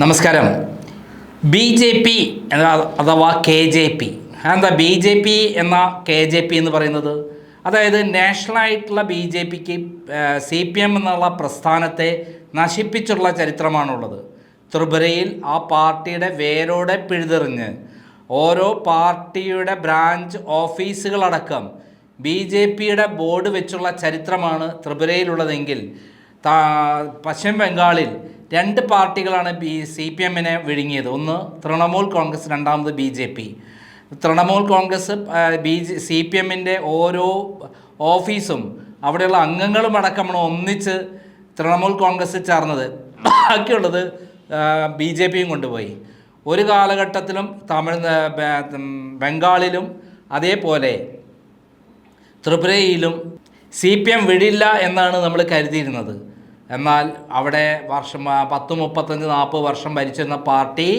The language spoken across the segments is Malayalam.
നമസ്കാരം. ബി ജെ പി അഥവാ കെ ജെ പി. എന്താ ബി ജെ പി എന്ന കെ ജെ പി എന്ന് പറയുന്നത്? അതായത് നാഷണലായിട്ടുള്ള ബി ജെ പിക്ക് സി പി എം എന്നുള്ള പ്രസ്ഥാനത്തെ നശിപ്പിച്ചുള്ള ചരിത്രമാണുള്ളത്. ത്രിപുരയിൽ ആ പാർട്ടിയുടെ വേരോടെ പിഴുതെറിഞ്ഞ് ഓരോ പാർട്ടിയുടെ ബ്രാഞ്ച് ഓഫീസുകളടക്കം ബി ജെ പിയുടെ ബോർഡ് വെച്ചുള്ള ചരിത്രമാണ് ത്രിപുരയിലുള്ളതെങ്കിൽ പശ്ചിമ ബംഗാളിൽ രണ്ട് പാർട്ടികളാണ് ബി സി പി എമ്മിനെ വിഴുങ്ങിയത്. ഒന്ന് തൃണമൂൽ കോൺഗ്രസ് രണ്ടാമത് B J P. Trinamool Congress B J C P എമ്മിന്റെ ഓരോ ഓഫീസും അവിടെയുള്ള അംഗങ്ങളും അടക്കമാണ് ഒന്നിച്ച് തൃണമൂൽ കോൺഗ്രസ് ചേർന്നത്. ബാക്കിയുള്ളത് ബി ജെ പിയും കൊണ്ടുപോയി. ഒരു കാലഘട്ടത്തിലും തമിഴ് ബംഗാളിലും അതേപോലെ ത്രിപുരയിലും സി പി എം വിടില്ല എന്നാണ് നമ്മൾ കരുതിയിരുന്നത്. എന്നാൽ അവിടെ വർഷം പത്ത് മുപ്പത്തഞ്ച് നാൽപ്പത് വർഷം ഭരിച്ചിരുന്ന പാർട്ടി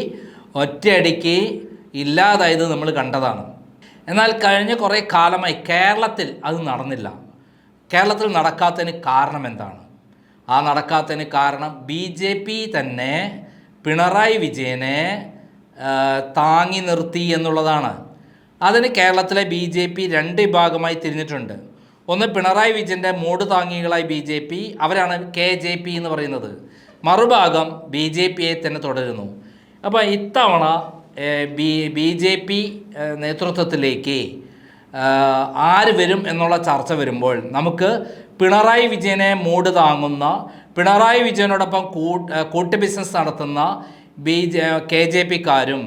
ഒറ്റയടിക്ക് ഇല്ലാതായത് നമ്മൾ കണ്ടതാണ്. എന്നാൽ കഴിഞ്ഞ കുറേ കാലമായി കേരളത്തിൽ അത് നടന്നില്ല. കേരളത്തിൽ നടക്കാത്തതിന് കാരണം എന്താണ്? ആ നടക്കാത്തതിന് കാരണം ബി ജെ പി തന്നെ പിണറായി വിജയനെ താങ്ങി നിർത്തി എന്നുള്ളതാണ്. അതിന് കേരളത്തിലെ ബി ജെ പി രണ്ട് വിഭാഗമായി തിരിഞ്ഞിട്ടുണ്ട്. ഒന്ന് പിണറായി വിജയന്റെ മൂട് താങ്ങികളായി ബി ജെ പി അവരാണ് കെ ജെ പി എന്ന് പറയുന്നത്. മറുഭാഗം ബി ജെ പിയെ തന്നെ തുടരുന്നു. അപ്പോൾ ഇത്തവണ ബി ബി ജെ പി നേതൃത്വത്തിലേക്ക് ആര് വരും എന്നുള്ള ചർച്ച വരുമ്പോൾ നമുക്ക് പിണറായി വിജയനെ മൂട് താങ്ങുന്ന പിണറായി വിജയനോടൊപ്പം കൂട്ട് ബിസിനസ് നടത്തുന്ന ബി ജെ കെ ജെ പിക്കാരും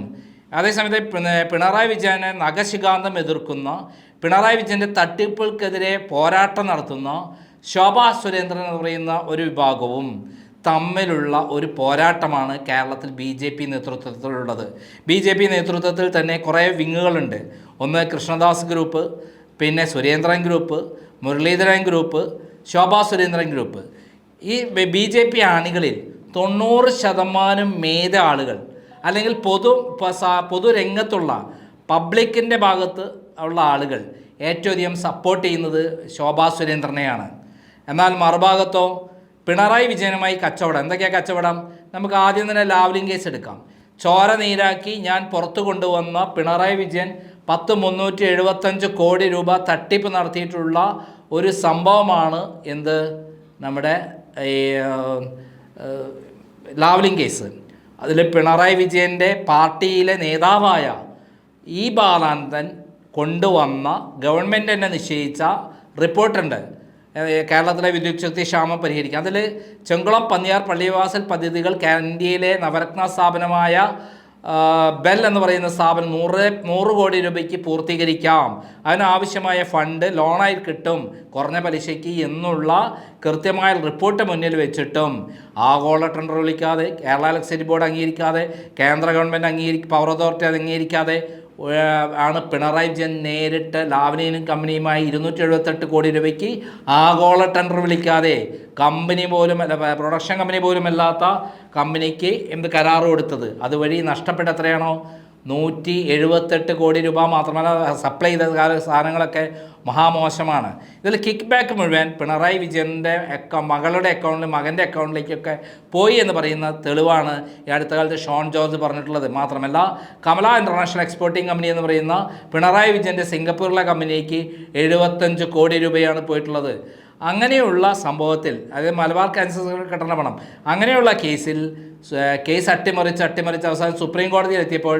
അതേസമയത്ത് പിണ- പിണറായി വിജയനെ നഖശികാന്തം എതിർക്കുന്ന പിണറായി വിജയന്റെ തട്ടിപ്പുകൾക്കെതിരെ പോരാട്ടം നടത്തുന്ന ശോഭാ സുരേന്ദ്രൻ എന്ന് പറയുന്ന ഒരു വിഭാഗവും തമ്മിലുള്ള ഒരു പോരാട്ടമാണ് കേരളത്തിൽ ബി ജെ പി നേതൃത്വത്തിലുള്ളത്. ബി ജെ പി നേതൃത്വത്തിൽ തന്നെ കുറേ വിങ്ങുകളുണ്ട്. ഒന്ന് കൃഷ്ണദാസ് ഗ്രൂപ്പ് പിന്നെ Surendran group Muraleedharan group Shobha Surendran group. ഈ ബി ജെ പി അണികളിൽ തൊണ്ണൂറ് ശതമാനം മേധ ആളുകൾ അല്ലെങ്കിൽ പൊതു പൊതുരംഗത്തുള്ള പബ്ലിക്കിന്റെ ഭാഗത്ത് ഉള്ള ആളുകൾ ഏറ്റവും അധികം സപ്പോർട്ട് ചെയ്യുന്നത് ശോഭാ സുരേന്ദ്രനെയാണ്. എന്നാൽ മറുഭാഗത്തോ പിണറായി വിജയനുമായി കച്ചവടം. എന്തൊക്കെയാണ് കച്ചവടം? നമുക്ക് ആദ്യം തന്നെ ലാവ്ലിംഗ് കേസ് എടുക്കാം. ചോര നീരാക്കി ഞാൻ പുറത്തു കൊണ്ടുവന്ന പിണറായി വിജയൻ പത്ത് മുന്നൂറ്റി എഴുപത്തഞ്ച് കോടി രൂപ തട്ടിപ്പ് നടത്തിയിട്ടുള്ള ഒരു സംഭവമാണ് എന്ത്? നമ്മുടെ ഈ ലാവ്ലിംഗ് കേസ് അതിൽ പിണറായി വിജയന്റെ പാർട്ടിയിലെ നേതാവായ ഇ ബാലാനന്ദൻ കൊണ്ടുവന്ന ഗവൺമെന്റ് തന്നെ നിശ്ചയിച്ച റിപ്പോർട്ടുണ്ട്. കേരളത്തിലെ വിദ്യുത് ശക്തി ക്ഷാമം പരിഹരിക്കാം അതിൽ ചെങ്കുളം പന്നിയാർ പള്ളിവാസൽ പദ്ധതികൾ ഇന്ത്യയിലെ നവരത്ന സ്ഥാപനമായ ബെൽ എന്ന് പറയുന്ന സ്ഥാപനം നൂറ് നൂറ് കോടി രൂപയ്ക്ക് പൂർത്തീകരിക്കാം. അതിനാവശ്യമായ ഫണ്ട് ലോണായി കിട്ടും. കുറഞ്ഞ പലിശയ്ക്ക് എന്നുള്ള കൃത്യമായ റിപ്പോർട്ട് മുന്നിൽ വെച്ചിട്ടും. ആഗോള ടെൻഡർ വിളിക്കാതെ കേരള ഇലക്ട്രിസിറ്റി ബോർഡ് അംഗീകരിക്കാതെ കേന്ദ്ര ഗവൺമെന്റ് അംഗീകരി പവർ അതോറിറ്റി അത് അംഗീകരിക്കാതെ ആണ് പിണറായി വിജയൻ നേരിട്ട് ലാവ്ലിനും കമ്പനിയുമായി ഇരുന്നൂറ്റി എഴുപത്തെട്ട് കോടി രൂപയ്ക്ക് ആഗോള ടെൻഡർ വിളിക്കാതെ കമ്പനി പോലും പ്രൊഡക്ഷൻ കമ്പനി പോലുമല്ലാത്ത കമ്പനിക്ക് എന്ത് കരാറ് കൊടുത്തത് അതുവഴി നഷ്ടപ്പെട്ട എത്രയാണോ? നൂറ്റി എഴുപത്തെട്ട് കോടി രൂപ മാത്രമല്ല സപ്ലൈ ചെയ്ത സാധനങ്ങളൊക്കെ മഹാമോശമാണ്. ഇതിൽ കിക്ക് ബാക്ക് മുഴുവൻ പിണറായി വിജയന്റെ അക്കൗ മകളുടെ അക്കൗണ്ടിൽ മകന്റെ അക്കൗണ്ടിലേക്കൊക്കെ പോയി എന്ന് പറയുന്ന തെളിവാണ് ഈ അടുത്ത കാലത്ത് ഷോൺ ജോർജ് പറഞ്ഞിട്ടുള്ളത്. മാത്രമല്ല കമല ഇന്റർനാഷണൽ എക്സ്പോർട്ടിംഗ് കമ്പനി എന്ന് പറയുന്ന പിണറായി വിജയന്റെ സിംഗപ്പൂരിലെ കമ്പനിക്ക് എഴുപത്തഞ്ച് കോടി രൂപയാണ് പോയിട്ടുള്ളത്. അങ്ങനെയുള്ള സംഭവത്തിൽ അതായത് മലബാർ ക്യാൻസർ കെട്ടണ പണം. അങ്ങനെയുള്ള കേസിൽ കേസ് അട്ടിമറിച്ച് അട്ടിമറിച്ച് അവസാനം സുപ്രീം കോടതിയിൽ എത്തിയപ്പോൾ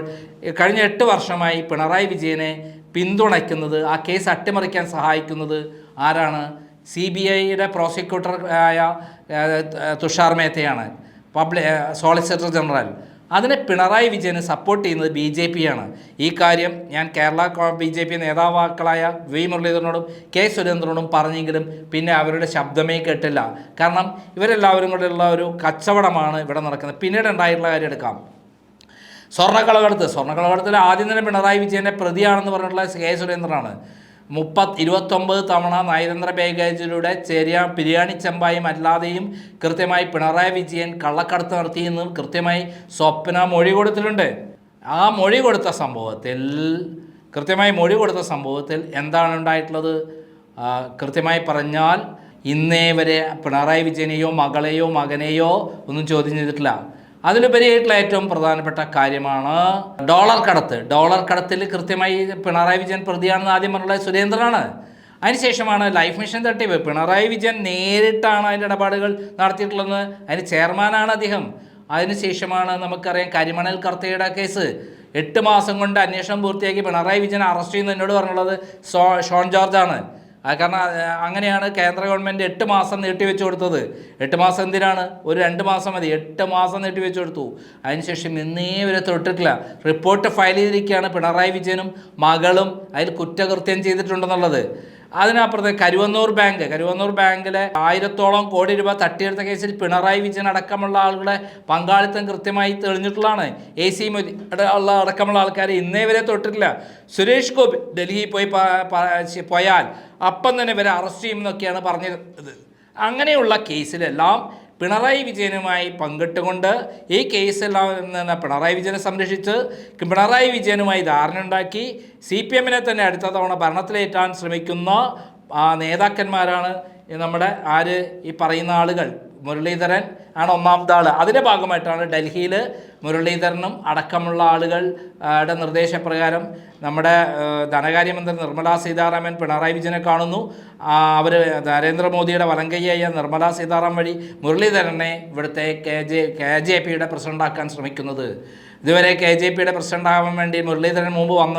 കഴിഞ്ഞ എട്ട് വർഷമായി പിണറായി വിജയനെ പിന്തുണയ്ക്കുന്നത് ആ കേസ് അട്ടിമറിക്കാൻ സഹായിക്കുന്നത് ആരാണ്? സി ബി ഐയുടെ പ്രോസിക്യൂട്ടർ ആയ തുഷാർ മേത്തയാണ്. പബ്ലിക് സോളിസിറ്റർ ജനറൽ അതിനെ പിണറായി വിജയന് സപ്പോർട്ട് ചെയ്യുന്നത് ബി ജെ പി ആണ് ഈ കാര്യം ഞാൻ കേരള ബി ജെ പി നേതാവാക്കളായ വി മുരളീധരനോടും കെ സുരേന്ദ്രനോടും പറഞ്ഞെങ്കിലും പിന്നെ അവരുടെ ശബ്ദമേ കേട്ടില്ല. കാരണം ഇവരെല്ലാവരും കൂടെയുള്ള ഒരു കച്ചവടമാണ് ഇവിടെ നടക്കുന്നത്. പിന്നീട് ഉണ്ടായിട്ടുള്ള കാര്യം എടുക്കാം. സ്വർണക്കളകടത്ത് സ്വർണക്കളകടത്തിൽ ആദ്യം തന്നെ പിണറായി വിജയന്റെ പ്രതിയാണെന്ന് പറഞ്ഞിട്ടുള്ള കെ സുരേന്ദ്രനാണ്. മുപ്പത് ഇരുപത്തൊമ്പത് തവണ നയതന്ത്ര പാക്കേജിലൂടെ ചെറിയ ബിരിയാണി ചെമ്പായും അല്ലാതെയും കൃത്യമായി പിണറായി വിജയൻ കള്ളക്കടത്ത് നടത്തിയെന്നും കൃത്യമായി സ്വപ്ന മൊഴി കൊടുത്തിട്ടുണ്ട്. ആ മൊഴി കൊടുത്ത സംഭവത്തിൽ കൃത്യമായി മൊഴി കൊടുത്ത സംഭവത്തിൽ എന്താണ് ഉണ്ടായിട്ടുള്ളത്? കൃത്യമായി പറഞ്ഞാൽ ഇന്നേ വരെ പിണറായി വിജയനെയോ മകളെയോ മകനെയോ ഒന്നും ചോദ്യം ചെയ്തിട്ടില്ല. അതിലുപരിയായിട്ടുള്ള ഏറ്റവും പ്രധാനപ്പെട്ട കാര്യമാണ് ഡോളർ കടത്ത്. ഡോളർ കടത്തിൽ കൃത്യമായി പിണറായി വിജയൻ പ്രതിയാണെന്ന് ആദ്യം പറഞ്ഞുള്ള സുരേന്ദ്രനാണ്. അതിനുശേഷമാണ് ലൈഫ് മിഷൻ തട്ടിപ്പ്. പിണറായി വിജയൻ നേരിട്ടാണ് അതിന്റെ ഇടപാടുകൾ നടത്തിയിട്ടുള്ളത്. അതിന് ചെയർമാനാണ് അദ്ദേഹം. അതിനുശേഷമാണ് നമുക്കറിയാം കരിമണൽ കർത്തയുടെ കേസ്. എട്ട് മാസം കൊണ്ട് അന്വേഷണം പൂർത്തിയാക്കി പിണറായി വിജയൻ അറസ്റ്റ് ചെയ്യുന്ന എന്നോട് പറഞ്ഞുള്ളത് ഷോൺ ജോർജാണ്. കാരണം അങ്ങനെയാണ് കേന്ദ്ര ഗവൺമെന്റ് എട്ട് മാസം നീട്ടിവെച്ച് കൊടുത്തത്. എട്ട് മാസം എന്തിനാണ്? ഒരു രണ്ട് മാസം മതി. എട്ട് മാസം നീട്ടിവെച്ച് കൊടുത്തു. അതിനുശേഷം ഇന്നേ വരെ തൊട്ടിട്ടില്ല. റിപ്പോർട്ട് ഫയൽ ചെയ്തിരിക്കുകയാണ് പിണറായി വിജയനും മകളും അതിൽ കുറ്റകൃത്യം ചെയ്തിട്ടുണ്ടെന്നുള്ളത്. അതിനപ്പുറത്തെ കരുവന്നൂർ ബാങ്ക് കരുവന്നൂർ ബാങ്കിലെ ആയിരത്തോളം കോടി രൂപ തട്ടിയെടുത്ത കേസിൽ പിണറായി വിജയൻ അടക്കമുള്ള ആളുകളുടെ പങ്കാളിത്തം കൃത്യമായി തെളിഞ്ഞിട്ടുള്ളതാണ്. എ സി മൊയ്തി ഉള്ള അടക്കമുള്ള ആൾക്കാർ ഇന്നേ വരെ തൊട്ടിട്ടില്ല. സുരേഷ് ഗോപി ഡൽഹിയിൽ പോയി പോയാൽ അപ്പം തന്നെ ഇവരെ അറസ്റ്റ് ചെയ്യുമെന്നൊക്കെയാണ് പറഞ്ഞത്. അങ്ങനെയുള്ള കേസിലെല്ലാം പിണറായി വിജയനുമായി പങ്കിട്ടുകൊണ്ട് ഈ കേസെല്ലാം നിന്ന് പിണറായി വിജയനെ സംരക്ഷിച്ച് പിണറായി വിജയനുമായി ധാരണയുണ്ടാക്കി സി പി എമ്മിനെ തന്നെ അടുത്ത തവണ ഭരണത്തിലേറ്റാൻ ശ്രമിക്കുന്ന നേതാക്കന്മാരാണ് നമ്മുടെ ആര് ഈ പറയുന്ന ആളുകൾ. മുരളീധരൻ ആണ് ഒന്നാമത്തെ ആൾ അതിന്റെ ഭാഗമായിട്ടാണ് ഡൽഹിയിൽ മുരളീധരനും അടക്കമുള്ള ആളുകളുടെ നിർദ്ദേശപ്രകാരം നമ്മുടെ ധനകാര്യമന്ത്രി നിർമ്മലാ സീതാരാമൻ പിണറായി വിജയനെ കാണുന്നു. അവർ നരേന്ദ്രമോദിയുടെ വലങ്കയ്യായ നിർമ്മലാ സീതാറാം വഴി മുരളീധരനെ ഇവിടുത്തെ കെ ജെ കെ ജെ പിയുടെ പ്രസിഡന്റാക്കാൻ ശ്രമിക്കുന്നത്. ഇതുവരെ കെ ജെ പിയുടെ പ്രസിഡന്റ് ആവാൻ വേണ്ടി മുരളീധരൻ മുമ്പ് വന്ന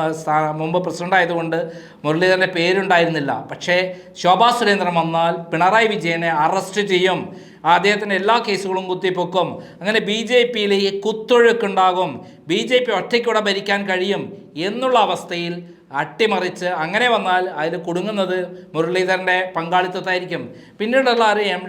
മുമ്പ് പ്രസിഡന്റ് ആയതുകൊണ്ട് മുരളീധരന്റെ പേരുണ്ടായിരുന്നില്ല. പക്ഷേ ശോഭാ സുരേന്ദ്രൻ വന്നാൽ പിണറായി വിജയനെ അറസ്റ്റ് ചെയ്യും. അദ്ദേഹത്തിന്റെ എല്ലാ കേസുകളും കുത്തിപ്പൊക്കും. അങ്ങനെ ബി ജെ പിയിലേക്ക് കുത്തൊഴുക്കുണ്ടാകും. ബി ജെ പി ഒറ്റയ്ക്കൂടെ ഭരിക്കാൻ കഴിയും എന്നുള്ള അവസ്ഥയിൽ അട്ടിമറിച്ച് അങ്ങനെ വന്നാൽ അതിൽ കുടുങ്ങുന്നത് മുരളീധരന്റെ പങ്കാളിത്തത്തായിരിക്കും. പിന്നീടുള്ള അറിയാം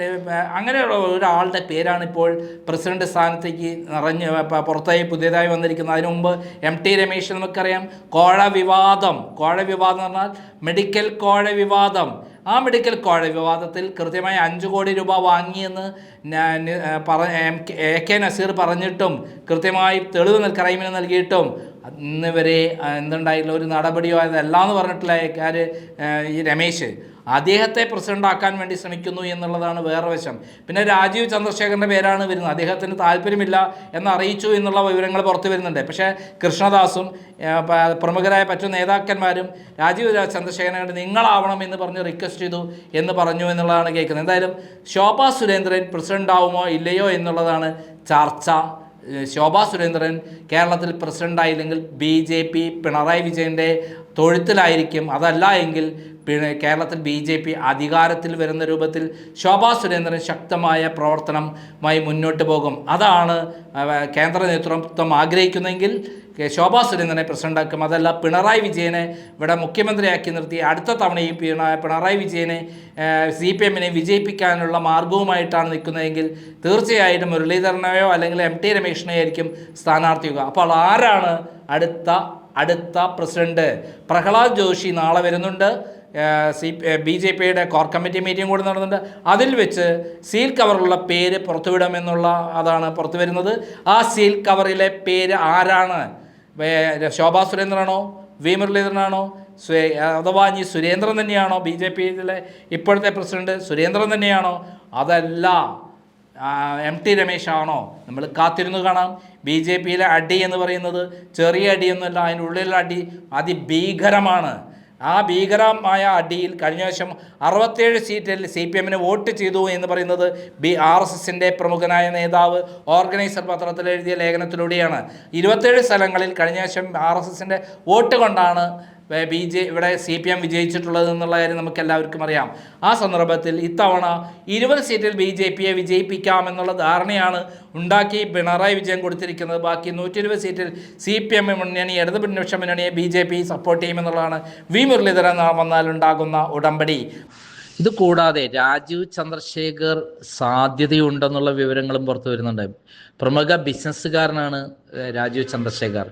അങ്ങനെയുള്ള ഒരാളുടെ പേരാണ് ഇപ്പോൾ പ്രസിഡന്റ് സ്ഥാനത്തേക്ക് നിറഞ്ഞ് പുറത്തായി പുതിയതായി വന്നിരിക്കുന്നത്. അതിനു മുമ്പ് എം ടി രമേശ് നമുക്കറിയാം കോഴ വിവാദം കോഴ വിവാദം എന്ന് പറഞ്ഞാൽ മെഡിക്കൽ കോഴ വിവാദം ആ മെഡിക്കൽ കോഴ വിവാദത്തിൽ കൃത്യമായി അഞ്ച് കോടി രൂപ വാങ്ങിയെന്ന് എം കെ നസീർ പറഞ്ഞിട്ടും കൃത്യമായി തെളിവ് ക്രൈമിന് നൽകിയിട്ടും ഇന്ന് വരെ എന്തുണ്ടായില്ല ഒരു നടപടിയോ അതല്ല എന്ന് പറഞ്ഞിട്ടില്ല ഈ രമേശ്. അദ്ദേഹത്തെ പ്രസിഡന്റ് ആക്കാൻ വേണ്ടി ശ്രമിക്കുന്നു എന്നുള്ളതാണ് വേറെ വശം. പിന്നെ രാജീവ് ചന്ദ്രശേഖരന്റെ പേരാണ് വരുന്നത്. അദ്ദേഹത്തിന് താല്പര്യമില്ല എന്ന് അറിയിച്ചു എന്നുള്ള വിവരങ്ങൾ പുറത്തു വരുന്നുണ്ട്. പക്ഷേ കൃഷ്ണദാസും പ്രമുഖരായ മറ്റു നേതാക്കന്മാരും രാജീവ് ചന്ദ്രശേഖരനെ ചന്ദ്രശേഖരനോട് നിങ്ങളാവണം എന്ന് പറഞ്ഞ് റിക്വസ്റ്റ് ചെയ്തു എന്ന് പറഞ്ഞു എന്നുള്ളതാണ് കേൾക്കുന്നത്. എന്തായാലും ശോഭാ സുരേന്ദ്രൻ പ്രസിഡന്റ് ആവുമോ ഇല്ലയോ എന്നുള്ളതാണ് ചർച്ച. ശോഭാ സുരേന്ദ്രൻ കേരളത്തിൽ പ്രസിഡന്റായില്ലെങ്കിൽ ബി ജെ പി പിണറായി വിജയന്റെ തൊഴുത്തിലായിരിക്കും. അതല്ല എങ്കിൽ പിന്നെ കേരളത്തിൽ ബി ജെ പി അധികാരത്തിൽ വരുന്ന രൂപത്തിൽ ശോഭാ സുരേന്ദ്രൻ ശക്തമായ പ്രവർത്തനമായി മുന്നോട്ട് പോകും. അതാണ് കേന്ദ്ര നേതൃത്വം ആഗ്രഹിക്കുന്നെങ്കിൽ ശോഭാ സുരേന്ദ്രനെ പ്രസിഡന്റാക്കും അതല്ല പിണറായി വിജയനെ ഇവിടെ മുഖ്യമന്ത്രിയാക്കി നിർത്തി അടുത്ത തവണയും പിണറായി വിജയനെ സി പി എമ്മിനെ വിജയിപ്പിക്കാനുള്ള മാർഗവുമായിട്ടാണ് നിൽക്കുന്നതെങ്കിൽ തീർച്ചയായിട്ടും മുരളീധരനെയോ അല്ലെങ്കിൽ എം ടി രമേശിനെയോ ആയിരിക്കും സ്ഥാനാർത്ഥിയുക അപ്പോൾ ആരാണ് അടുത്ത അടുത്ത പ്രസിഡന്റ്? പ്രഹ്ലാദ് ജോഷി നാളെ വരുന്നുണ്ട്. സി ബി ജെ പിയുടെ കോർ കമ്മിറ്റി മീറ്റിംഗ് കൂടി നടന്നുണ്ട് അതിൽ വെച്ച് സീൽ കവറുള്ള പേര് പുറത്തുവിടാമെന്നുള്ള അതാണ് പുറത്തു വരുന്നത്. ആ സീൽ കവറിലെ പേര് ആരാണ്? ശോഭാ സുരേന്ദ്രനാണോ? വി മുരളീധരനാണോ അഥവാ ഇനി സുരേന്ദ്രൻ തന്നെയാണോ ബി ജെ പിയിലെ ഇപ്പോഴത്തെ പ്രസിഡന്റ്? സുരേന്ദ്രൻ തന്നെയാണോ? അതല്ല എം ടി രമേശാണോ നമ്മൾ കാത്തിരുന്നു കാണാം. ബി ജെ പിയിലെ അടി എന്ന് പറയുന്നത് ചെറിയ അടിയൊന്നുമല്ല ഉള്ളിലെ അടി അതിഭീകരമാണ്. ആ ഭീകരമായ അടിയിൽ കഴിഞ്ഞ വർഷം അറുപത്തേഴ് സീറ്റിൽ സി പി എമ്മിന് വോട്ട് ചെയ്തു എന്ന് പറയുന്നത് ബി ആർ എസ് എസിന്റെ പ്രമുഖനായ നേതാവ് ഓർഗനൈസർ പത്രത്തിൽ എഴുതിയ ലേഖനത്തിലൂടെയാണ്. ഇരുപത്തേഴ് സ്ഥലങ്ങളിൽ കഴിഞ്ഞ വർഷം ആർ എസ് എസിന്റെ വോട്ട് കൊണ്ടാണ് ബി ജെ ഇവിടെ സി പി എം വിജയിച്ചിട്ടുള്ളത് എന്നുള്ള കാര്യം നമുക്ക് എല്ലാവർക്കും അറിയാം. ആ സന്ദർഭത്തിൽ ഇത്തവണ ഇരുപത് സീറ്റിൽ ബി ജെ പിയെ വിജയിപ്പിക്കാമെന്നുള്ള ധാരണയാണ് ഉണ്ടാക്കി പിണറായി വിജയൻ കൊടുത്തിരിക്കുന്നത്. ബാക്കി നൂറ്റി ഇരുപത് സീറ്റിൽ സി പി എം മുന്നണി ഇടതുപക്ഷ മുന്നണിയെ ബി ജെ പി സപ്പോർട്ട് ചെയ്യുമെന്നുള്ളതാണ് വി മുരളീധരൻ വന്നാലുണ്ടാകുന്ന ഉടമ്പടി. ഇത് കൂടാതെ രാജീവ് ചന്ദ്രശേഖർ സാധ്യതയുണ്ടെന്നുള്ള വിവരങ്ങളും പുറത്തു വരുന്നുണ്ട്. പ്രമുഖ ബിസിനസ്സുകാരനാണ് രാജീവ് ചന്ദ്രശേഖർ.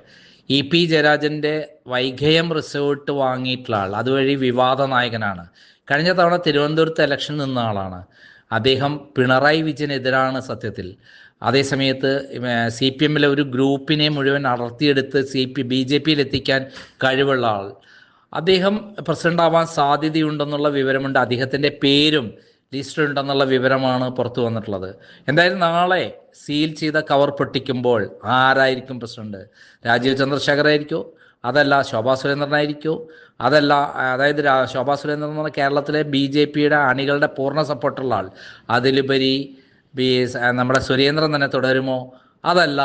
ഇ പി ജയരാജന്റെ വൈഗയം റിസോർട്ട് വാങ്ങിയിട്ടുള്ള ആൾ അതുവഴി വിവാദ നായകനാണ്. കഴിഞ്ഞ തവണ തിരുവനന്തപുരത്ത് ഇലക്ഷൻ നിന്ന ആളാണ്. അദ്ദേഹം പിണറായി വിജയനെതിരാണ് സത്യത്തിൽ. അതേസമയത്ത് സി പി എമ്മിലെ ഒരു ഗ്രൂപ്പിനെ മുഴുവൻ അടർത്തിയെടുത്ത് സി പി ബി ജെ പിയിൽ എത്തിക്കാൻ കഴിവുള്ള ആൾ. അദ്ദേഹം പ്രസിഡന്റ് ആവാൻ സാധ്യതയുണ്ടെന്നുള്ള വിവരമുണ്ട്. അദ്ദേഹത്തിന്റെ പേരും ലിസ്റ്റ് ഉണ്ടെന്നുള്ള വിവരമാണ് പുറത്തു വന്നിട്ടുള്ളത്. എന്തായാലും നാളെ സീൽ ചെയ്ത കവർ പൊട്ടിക്കുമ്പോൾ ആരായിരിക്കും പ്രസിഡന്റ്? രാജീവ് ചന്ദ്രശേഖർ ആയിരിക്കോ? അതല്ല ശോഭാ സുരേന്ദ്രനായിരിക്കോ അതല്ല അതായത് ശോഭാ സുരേന്ദ്രൻ എന്ന് പറഞ്ഞാൽ കേരളത്തിലെ ബി ജെ പിയുടെ അണികളുടെ പൂർണ സപ്പോർട്ടുള്ള ആൾ. അതിലുപരി ബി നമ്മുടെ സുരേന്ദ്രൻ തന്നെ തുടരുമോ? അതല്ല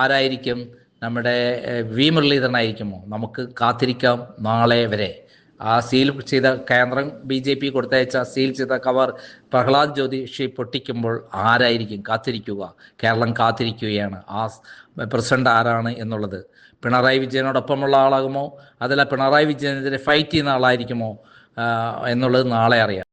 ആരായിരിക്കും നമ്മുടെ വി മുരളീധരനായിരിക്കുമോ നമുക്ക് കാത്തിരിക്കാം നാളെ വരെ. ആ സീൽ ചെയ്ത കേന്ദ്രം ബി ജെ പി കൊടുത്തയച്ച സീൽ ചെയ്ത കവർ പ്രഹ്ലാദ് ജ്യോതിഷി പൊട്ടിക്കുമ്പോൾ ആരായിരിക്കും കാത്തിരിക്കുക? കേരളം കാത്തിരിക്കുകയാണ്. ആ പ്രസിഡന്റ് ആരാണ് എന്നുള്ളത്. പിണറായി വിജയനോടൊപ്പമുള്ള ആളാകുമോ? അതല്ല പിണറായി വിജയനെതിരെ ഫൈറ്റ് ചെയ്യുന്ന ആളായിരിക്കുമോ? എന്നുള്ളത് നാളെ അറിയാം.